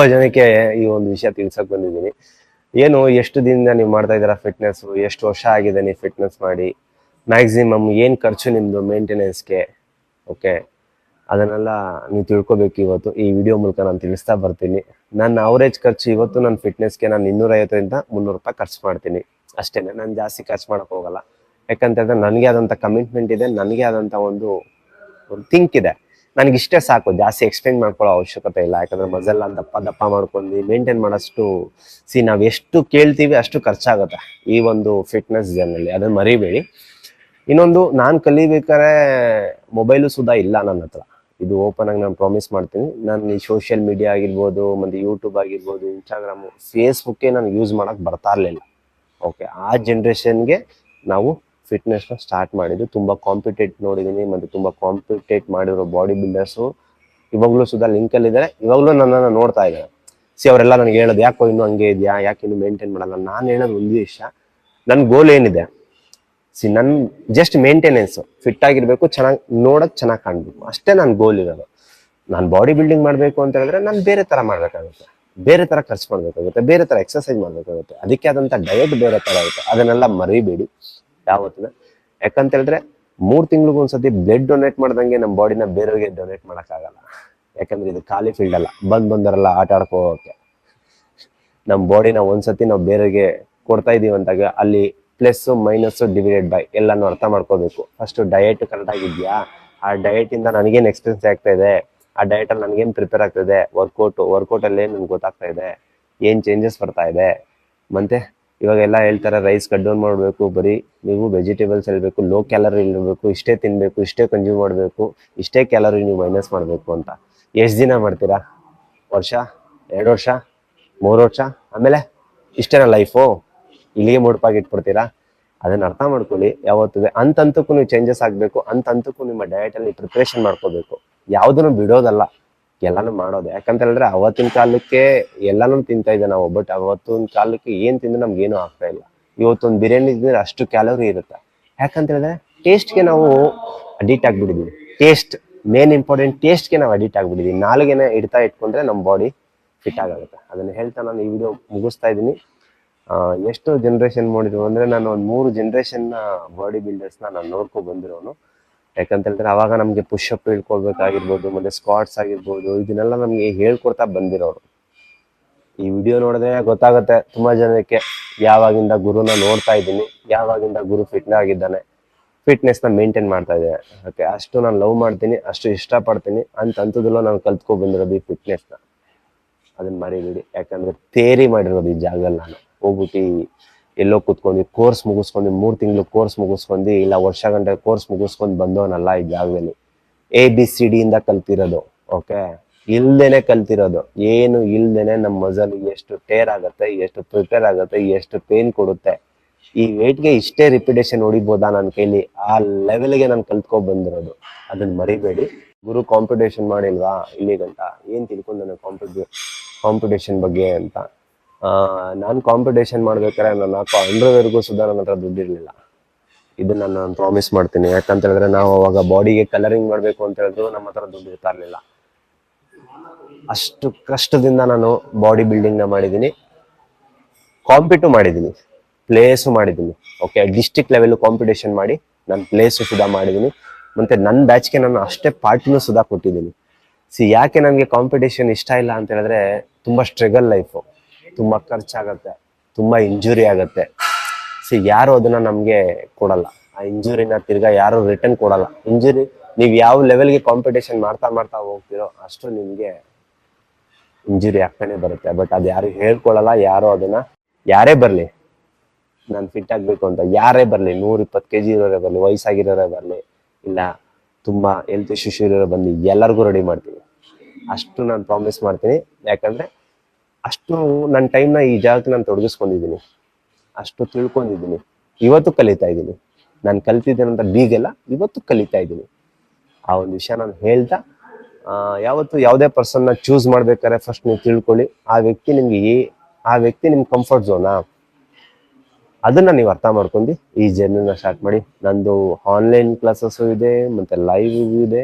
ತುಂಬಾ ಜನಕ್ಕೆ ಈ ಒಂದು ವಿಷಯ ತಿಳ್ಸಕ್ ಬಂದಿದ್ದೀನಿ. ಏನು, ಎಷ್ಟು ದಿನದಿಂದ ನೀವು ಮಾಡ್ತಾ ಇದ್ದೀರಾ ಫಿಟ್ನೆಸ್ ಎಷ್ಟು ವರ್ಷ ಆಗಿದೆ ನೀವು ಫಿಟ್ನೆಸ್ ಮಾಡಿ? ಮ್ಯಾಕ್ಸಿಮಮ್ ಏನ್ ಖರ್ಚು ನಿಮ್ದು ಮೇಂಟೆನೆನ್ಸ್ಗೆ ಓಕೆ ಅದನ್ನೆಲ್ಲ ನೀವು ತಿಳ್ಕೊಬೇಕು ಇವತ್ತು. ಈ ವಿಡಿಯೋ ಮೂಲಕ ನಾನು ತಿಳಿಸ್ತಾ ಬರ್ತೀನಿ. ನನ್ನ ಅವರೇಜ್ ಖರ್ಚು ಇವತ್ತು ನನ್ನ ಫಿಟ್ನೆಸ್ಗೆ ನಾನು ಇನ್ನೂರೈವತ್ತರಿಂದ ಮುನ್ನೂರು ರೂಪಾಯಿ ಖರ್ಚು ಮಾಡ್ತೀನಿ. ಅಷ್ಟೇನೆ, ನಾನು ಜಾಸ್ತಿ ಖರ್ಚು ಮಾಡೋಕ್ಕೆ ಹೋಗಲ್ಲ. ಯಾಕಂತ ಹೇಳಿದ್ರೆ, ನನಗೆ ಆದಂಥ ಕಮಿಟ್ಮೆಂಟ್ ಇದೆ, ನನಗೆ ಆದಂಥ ಒಂದು ಥಿಂಕ್ ಇದೆ. ನನಗೆ ಇಷ್ಟೇ ಸಾಕು. ಜಾಸ್ತಿ ಎಕ್ಸ್ಪ್ಲೇನ್ ಮಾಡ್ಕೊಳ್ಳೋ ಅವಶ್ಯಕತೆ ಇಲ್ಲ. ಯಾಕಂದ್ರೆ ಮಜೆಲ್ಲ ದಪ್ಪ ದಪ್ಪ ಮಾಡ್ಕೊಂಡು ಮೇಂಟೈನ್ ಮಾಡೋಷ್ಟು ಸಿ ನಾವು ಎಷ್ಟು ಕೇಳ್ತೀವಿ ಅಷ್ಟು ಖರ್ಚಾಗುತ್ತೆ ಈ ಒಂದು ಫಿಟ್ನೆಸ್ ಜರ್ನಲ್ಲಿ ಅದನ್ನ ಮರಿಬೇಡಿ. ಇನ್ನೊಂದು, ನಾನು ಕಲಿಬೇಕಾದ್ರೆ ಮೊಬೈಲು ಸುಧಾ ಇಲ್ಲ ನನ್ನ ಹತ್ರ. ಇದು ಓಪನ್ ಆಗಿ ನಾನು ಪ್ರಾಮಿಸ್ ಮಾಡ್ತೀನಿ. ನಾನು ಈ ಸೋಷಿಯಲ್ ಮೀಡಿಯಾ ಆಗಿರ್ಬೋದು, ಮತ್ತೆ ಯೂಟ್ಯೂಬ್ ಆಗಿರ್ಬೋದು ಇನ್ಸ್ಟಾಗ್ರಾಮು ಫೇಸ್ಬುಕ್ಕೇ ನಾನು ಯೂಸ್ ಮಾಡಕ್ ಬರ್ತಾ ಇರಲಿಲ್ಲ. ಓಕೆ ಆ ಜನ್ರೇಷನ್ಗೆ ನಾವು ಫಿಟ್ನೆಸ್ನ ಸ್ಟಾರ್ಟ್ ಮಾಡಿದ್ದು. ತುಂಬ ಕಾಂಪಿಟೇಟ್ ನೋಡಿದ್ದೀನಿ ಮತ್ತು ತುಂಬ ಕಾಂಪಿಟೇಟ್ ಮಾಡಿರೋ ಬಾಡಿ ಬಿಲ್ಡರ್ಸು ಇವಾಗಲೂ ಸುಧಾ ಲಿಂಕಲ್ಲಿ ಇದ್ದಾರೆ ಇವಾಗಲೂ ನನ್ನನ್ನು ನೋಡ್ತಾ ಇದ್ದಾರೆ ಸಿ ಅವರೆಲ್ಲ ನನಗೆ ಹೇಳೋದು, ಯಾಕೋ ಇನ್ನೂ ಹಂಗೆ ಇದೆಯಾ? ಯಾಕೆ ಇನ್ನೂ ಮೇಂಟೈನ್ ಮಾಡಲ್ಲ? ನಾನು ಹೇಳೋದು ಒಂದು ವಿಷಯ ನನ್ನ ಗೋಲ್ ಏನಿದೆ? ಸಿ ನನ್ನ ಜಸ್ಟ್ ಮೇಂಟೆನೆನ್ಸ್ ಫಿಟ್ ಆಗಿರಬೇಕು, ಚೆನ್ನಾಗಿ ನೋಡೋಕೆ ಚೆನ್ನಾಗಿ ಕಾಣಬೇಕು. ಅಷ್ಟೇ ನನ್ನ ಗೋಲ್ ಇರೋದು. ನಾನು ಬಾಡಿ ಬಿಲ್ಡಿಂಗ್ ಮಾಡಬೇಕು ಅಂತ ಹೇಳಿದ್ರೆ ನಾನು ಬೇರೆ ತರ ಮಾಡಬೇಕಾಗುತ್ತೆ. ಬೇರೆ ತರ ಖರ್ಚು ಮಾಡಬೇಕಾಗುತ್ತೆ. ಬೇರೆ ತರ ಎಕ್ಸರ್ಸೈಸ್ ಮಾಡಬೇಕಾಗುತ್ತೆ. ಅದಕ್ಕೆ ಆದಂತ ಡಯಟ್ ಬೇರೆ ತರ ಇರುತ್ತೆ. ಅದನ್ನೆಲ್ಲ ಮರಿಬೇಡಿ. ಯಾವತ್ತಿನ ಯಾಕಂತ ಹೇಳಿದ್ರೆ ಮೂರ್ ತಿಂಗಳಿಗೂ ಒಂದ್ಸತಿ ಬ್ಲಡ್ ಡೊನೇಟ್ ಮಾಡ್ದಂಗೆ ನಮ್ಮ ಬಾಡಿನ ಬೇರೆಯವ್ರಿಗೆ ಡೊನೇಟ್ ಆಗಲ್ಲ ಯಾಕಂದ್ರೆ ಇದು ಖಾಲಿ ಫೀಲ್ಡ್ ಅಲ್ಲ. ಬಂದ್ ಬಂದರಲ್ಲ ಆಟ ಆಡ್ಕೋಕೆ. ನಮ್ಮ ಬಾಡಿನ ಒಂದ್ಸತಿ ನಾವು ಬೇರೆಗೆ ಕೊಡ್ತಾ ಇದೀವಿ ಅಂದಾಗ ಅಲ್ಲಿ ಪ್ಲಸ್ ಮೈನಸ್ ಡಿವೈಡೆಡ್ ಬೈ ಎಲ್ಲಾನು ಅರ್ಥ ಮಾಡ್ಕೋಬೇಕು. ಫಸ್ಟ್ ಡಯಟ್ ಕರೆಕ್ಟ್ ಆಗಿದ್ಯಾ? ಆ ಡಯಟ್ ಇಂದ ನನಗೇನು ಎಕ್ಸ್ಪೀರಿಯನ್ಸ್ ಆಗ್ತಾ ಇದೆ? ಆ ಡಯಟ್ ಅಲ್ಲಿ ನನಗೇನು ಪ್ರಿಪೇರ್ ಆಗ್ತಾ ಇದೆ? ವರ್ಕೌಟ್ ವರ್ಕೌಟ್ ಅಲ್ಲಿ ಏನು ನನ್ಗೆ ಗೊತ್ತಾಗ್ತಾ ಇದೆ? ಏನ್ ಚೇಂಜಸ್ ಬರ್ತಾ ಇದೆ? ಮತ್ತೆ ಇವಾಗೆಲ್ಲ ಹೇಳ್ತಾರೆ ರೈಸ್ ಕಟ್ ಡೌನ್ ಮಾಡಬೇಕು, ಬರೀ ನೀವು ವೆಜಿಟೇಬಲ್ಸ್ ಹೇಳಬೇಕು ಲೋ ಕ್ಯಾಲರಿ ಇರಬೇಕು, ಇಷ್ಟೇ ತಿನ್ನಬೇಕು ಇಷ್ಟೇ ಕನ್ಸ್ಯೂಮ್ ಮಾಡಬೇಕು, ಇಷ್ಟೇ ಕ್ಯಾಲರಿ ನೀವು ಮೈನಸ್ ಮಾಡಬೇಕು ಅಂತ. ಎಷ್ಟು ದಿನ ಮಾಡ್ತೀರಾ? ವರ್ಷ? ಎರಡು ವರ್ಷ? ಮೂರು ವರ್ಷ? ಆಮೇಲೆ ಇಷ್ಟೇನ ಲೈಫು ಇಲ್ಲಿಗೆ ಮುಡುಪಾಗಿ ಇಟ್ಬಿಡ್ತೀರಾ? ಅದನ್ನ ಅರ್ಥ ಮಾಡ್ಕೊಳ್ಳಿ. ಯಾವತ್ತೂ ಅಂತಂತಕ್ಕೂ ನೀವು ಚೇಂಜಸ್ ಆಗಬೇಕು, ಅಂತಂತಕ್ಕೂ ನಿಮ್ಮ ಡಯಟಲ್ಲಿ ಪ್ರಿಪ್ರೇಷನ್ ಮಾಡ್ಕೋಬೇಕು. ಯಾವುದನ್ನು ಬಿಡೋದಲ್ಲ. ಎಲ್ಲಾನು ಮಾಡೋದು. ಯಾಕಂತ ಹೇಳಿದ್ರೆ ಅವತ್ತಿನ ಕಾಲಕ್ಕೆ ಎಲ್ಲಾನು ತಿಂತಾ ಇದ್ದೆ ನಾವು ಬಟ್ ಅವತ್ತಿನ ಕಾಲಕ್ಕೆ ಏನ್ ತಿಂದ್ರೆ ನಮ್ಗೆ ಏನು ಆಗ್ತಾ ಇಲ್ಲ. ಇವತ್ತೊಂದು ಬಿರಿಯಾನಿ ತಿಂದ್ರೆ ಅಷ್ಟು ಕ್ಯಾಲೋರಿ ಇರುತ್ತೆ. ಯಾಕಂತ ಹೇಳಿದ್ರೆ ಟೇಸ್ಟ್ಗೆ ನಾವು ಅಡಿಕ್ಟ್ ಆಗ್ಬಿಟ್ಟಿದೀವಿ. ಟೇಸ್ಟ್ ಮೇನ್ ಇಂಪಾರ್ಟೆಂಟ್ ಟೇಸ್ಟ್ಗೆ ನಾವು ಅಡಿಕ್ಟ್ ಆಗ್ಬಿಟ್ಟಿದೀವಿ. ನಾಲ್ಗೆನ ಇಡ್ತಾ ಇಟ್ಕೊಂಡ್ರೆ ನಮ್ಮ ಬಾಡಿ ಫಿಟ್ ಆಗುತ್ತೆ ಅದನ್ನ ಹೇಳ್ತಾ ನಾನು ಈ ವಿಡಿಯೋ ಮುಗಿಸ್ತಾ ಇದ್ದೀನಿ. ಎಷ್ಟು ಜನರೇಷನ್ ಮಾಡಿದ್ರು ಅಂದ್ರೆ ನಾನು ಒಂದು ಮೂರು ಜನರೇಷನ್ ಬಾಡಿ ಬಿಲ್ಡರ್ಸ್ನ ನಾನು ನೋಡ್ಕೊ ಬಂದಿರೋನು. ಯಾಕಂತ ಹೇಳಿದ್ರೆ ಅವಾಗ ನಮ್ಗೆ ಪುಷಪ್ ಹೇಳ್ಕೊಳ್ಬೇಕಾಗಿರ್ಬೋದು, ಮತ್ತೆ ಸ್ಕ್ವಾಟ್ಸ್ ಆಗಿರ್ಬೋದು, ಇದನ್ನೆಲ್ಲ ನಮ್ಗೆ ಹೇಳ್ಕೊಡ್ತಾ ಬಂದಿರೋರು. ಈ ವಿಡಿಯೋ ನೋಡಿದ್ರೆ ಗೊತ್ತಾಗುತ್ತೆ ತುಂಬಾ ಜನಕ್ಕೆ ಯಾವಾಗಿಂದ ಗುರುನ ನೋಡ್ತಾ ಇದ್ದೀನಿ, ಯಾವಾಗಿಂದ ಗುರು ಫಿಟ್ ಆಗಿದ್ದಾನೆ ಫಿಟ್ನೆಸ್ನ ಮೇಂಟೈನ್ ಮಾಡ್ತಾ ಇದೆ. ಓಕೆ ಅಷ್ಟು ನಾನು ಲವ್ ಮಾಡ್ತೀನಿ, ಅಷ್ಟು ಇಷ್ಟಪಡ್ತೀನಿ, ಅಂತ ನಾನು ಕಲ್ತ್ಕೊ ಬಂದಿರೋದು ಈ ಫಿಟ್ನೆಸ್ನ. ಅದನ್ನ ಮರಿಬೇಡಿ, ಯಾಕಂದ್ರೆ ತೇರಿ ಮಾಡಿರೋದು ಈ ಜಾಗದಲ್ಲಿ ನಾನು. ಹೋಗ್ಬಿಟ್ಟು ಎಲ್ಲೋ ಕುತ್ಕೊಂಡು ಕೋರ್ಸ್ ಮುಗಿಸ್ಕೊಂಡು ಮೂರು ತಿಂಗಳು ಕೋರ್ಸ್ ಮುಗಿಸ್ಕೊಂಡು ಇಲ್ಲ ವರ್ಷ ಗಂಟೆ ಕೋರ್ಸ್ ಮುಗಿಸ್ಕೊಂಡು ಬಂದವನಲ್ಲ ಈ ಜಾಗದಲ್ಲಿ ಎ ಬಿ ಸಿ ಡಿ ಇಂದ ಕಲ್ತಿರೋದು ಓಕೆ ಇಲ್ದೇನೆ ಕಲ್ತಿರೋದು. ಏನು ಇಲ್ದೇನೆ ನಮ್ಮ ಮಜಲ್ ಎಷ್ಟು ಟೇರ್ ಆಗುತ್ತೆ, ಎಷ್ಟು ಪ್ರಿಪೇರ್ ಆಗುತ್ತೆ, ಎಷ್ಟು ಪೇನ್ ಕೊಡುತ್ತೆ. ಈ ಗೆ ಇಷ್ಟೇ ರಿಪಿಟೇಷನ್ ಹೊಡಿಬೋದಾ ನನ್ನ ಕೈಲಿ? ಆ ಲೆವೆಲ್ಗೆ ನಾನು ಕಲ್ತ್ಕೊಂಡ್ ಬಂದಿರೋದು. ಅದನ್ನ ಮರಿಬೇಡಿ. ಗುರು ಕಾಂಪಿಟೇಷನ್ ಮಾಡಿಲ್ವಾ? ಇಲ್ಲಿ ಗಂಟ ಏನ್ ತಿಳ್ಕೊಂಡು ನನಗೆ ಕಾಂಪಿಟೇ ಕಾಂಪಿಟೇಷನ್ ಬಗ್ಗೆ ಅಂತ? ನಾನು ಕಾಂಪಿಟೇಷನ್ ಮಾಡ್ಬೇಕಾದ್ರೆ ನನ್ನ ಅಂಡರ್ವೇರ್ಗೂ ಸುಧಾ ನನ್ನ ಹತ್ರ ದುಡ್ಡಿರ್ಲಿಲ್ಲ. ಇದನ್ನ ನಾನು ಪ್ರಾಮಿಸ್ ಮಾಡ್ತೀನಿ. ಯಾಕಂತ ಹೇಳಿದ್ರೆ ನಾವು ಅವಾಗ ಬಾಡಿಗೆ ಕಲರಿಂಗ್ ಮಾಡ್ಬೇಕು ಅಂತ ಹೇಳಿದ್ರು ನಮ್ಮ ಹತ್ರ ದುಡ್ಡು ಇರ್ತಾ ಇರ್ಲಿಲ್ಲ ಅಷ್ಟು ಕಷ್ಟದಿಂದ ನಾನು ಬಾಡಿ ಬಿಲ್ಡಿಂಗ್ನ ಮಾಡಿದ್ದೀನಿ. ಕಾಂಪಿಟು ಮಾಡಿದ್ದೀನಿ. ಪ್ಲೇಸು ಮಾಡಿದ್ದೀನಿ. ಓಕೆ ಡಿಸ್ಟಿಕ್ ಲೆವೆಲ್ ಕಾಂಪಿಟೇಷನ್ ಮಾಡಿ ನಾನು ಪ್ಲೇಸು ಸುಧಾ ಮಾಡಿದ್ದೀನಿ. ಮತ್ತೆ ನನ್ನ ಬ್ಯಾಚ್ಗೆ ನಾನು ಅಷ್ಟೇ ಪಾರ್ಟಿನೂ ಸುಧಾ ಕೊಟ್ಟಿದ್ದೀನಿ. ಸಿ ಯಾಕೆ ನನಗೆ ಕಾಂಪಿಟೇಷನ್ ಇಷ್ಟ ಇಲ್ಲ ಅಂತ ಹೇಳಿದ್ರೆ ತುಂಬಾ ಸ್ಟ್ರಗಲ್ ಲೈಫು ತುಂಬಾ ಖರ್ಚಾಗತ್ತೆ, ತುಂಬಾ ಇಂಜುರಿ ಆಗತ್ತೆ. ಸೊ ಯಾರು ಅದನ್ನ ನಮ್ಗೆ ಕೊಡಲ್ಲ. ಆ ಇಂಜುರಿನ ತಿರ್ಗಾ ಯಾರು ರಿಟರ್ನ್ ಕೊಡಲ್ಲ. ಇಂಜುರಿ ನೀವು ಯಾವ ಲೆವೆಲ್ಗೆ ಕಾಂಪಿಟೇಷನ್ ಮಾಡ್ತಾ ಮಾಡ್ತಾ ಹೋಗ್ತಿರೋ ಅಷ್ಟು ನಿಮ್ಗೆ ಇಂಜುರಿ ಆಗ್ತಾನೆ ಬರುತ್ತೆ. ಬಟ್ ಅದು ಯಾರು ಹೇಳ್ಕೊಳಲ್ಲ, ಯಾರು ಅದನ್ನ, ಯಾರೇ ಬರ್ಲಿ, ನಾನು ಫಿಟ್ ಆಗ್ಬೇಕು ಅಂತ, ಯಾರೇ ಬರ್ಲಿ ನೂರ ಇಪ್ಪತ್ತು ಕೆ ಜಿ ಇರೋರೇ ಬರ್ಲಿ, ವಯಸ್ಸಾಗಿರೋರೇ ಬರ್ಲಿ, ಇಲ್ಲ ತುಂಬಾ ಹೆಲ್ತ್ ಶಿಶು ಇರೋರೇ ಬಂದು ಎಲ್ಲರಿಗೂ ರೆಡಿ ಮಾಡ್ತೀನಿ. ಅಷ್ಟು ನಾನು ಪ್ರಾಮಿಸ್ ಮಾಡ್ತೀನಿ. ಯಾಕಂದ್ರೆ ಅಷ್ಟು ನನ್ನ ಟೈಮ್ನ ಈ ಜಾಗಕ್ಕೆ ನಾನು ತೊಡಗಿಸ್ಕೊಂಡಿದ್ದೀನಿ ಅಷ್ಟು ತಿಳ್ಕೊಂಡಿದ್ದೀನಿ ಇವತ್ತು ಕಲಿತಾ ಇದ್ದೀನಿ ನಾನು ಕಲಿತಿದ್ದೇನಂತ ಬೀಗೆಲ್ಲ, ಇವತ್ತು ಕಲಿತಾ ಇದ್ದೀನಿ ಆ ಒಂದು ವಿಷಯ ನಾನು ಹೇಳ್ತಾ ಯಾವತ್ತು ಯಾವುದೇ ಪರ್ಸನ್ನ ಚೂಸ್ ಮಾಡ್ಬೇಕಾದ್ರೆ ಫಸ್ಟ್ ನೀವು ತಿಳ್ಕೊಳ್ಳಿ. ಆ ವ್ಯಕ್ತಿ ನಿಮ್ಗೆ ಏ- ಆ ವ್ಯಕ್ತಿ ನಿಮ್ ಕಂಫರ್ಟ್ ಝೋನಾ ಅದನ್ನ ನೀವು ಅರ್ಥ ಮಾಡ್ಕೊಂಡು ಈ ಜರ್ನಿನ ಸ್ಟಾರ್ಟ್ ಮಾಡಿ. ನಂದು ಆನ್ಲೈನ್ ಕ್ಲಾಸಸ್ಸು ಇದೆ, ಮತ್ತೆ ಲೈವ್ ಇದೆ,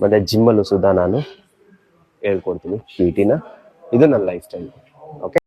ಮತ್ತೆ ಜಿಮ್ಮಲ್ಲೂ ಸುಧಾ ನಾನು ಹೇಳ್ಕೊಡ್ತೀನಿ ಪಿ ಟಿನ ಇದು ನನ್ನ ಲೈಫ್ ಸ್ಟೈಲ್ ಓಕೆ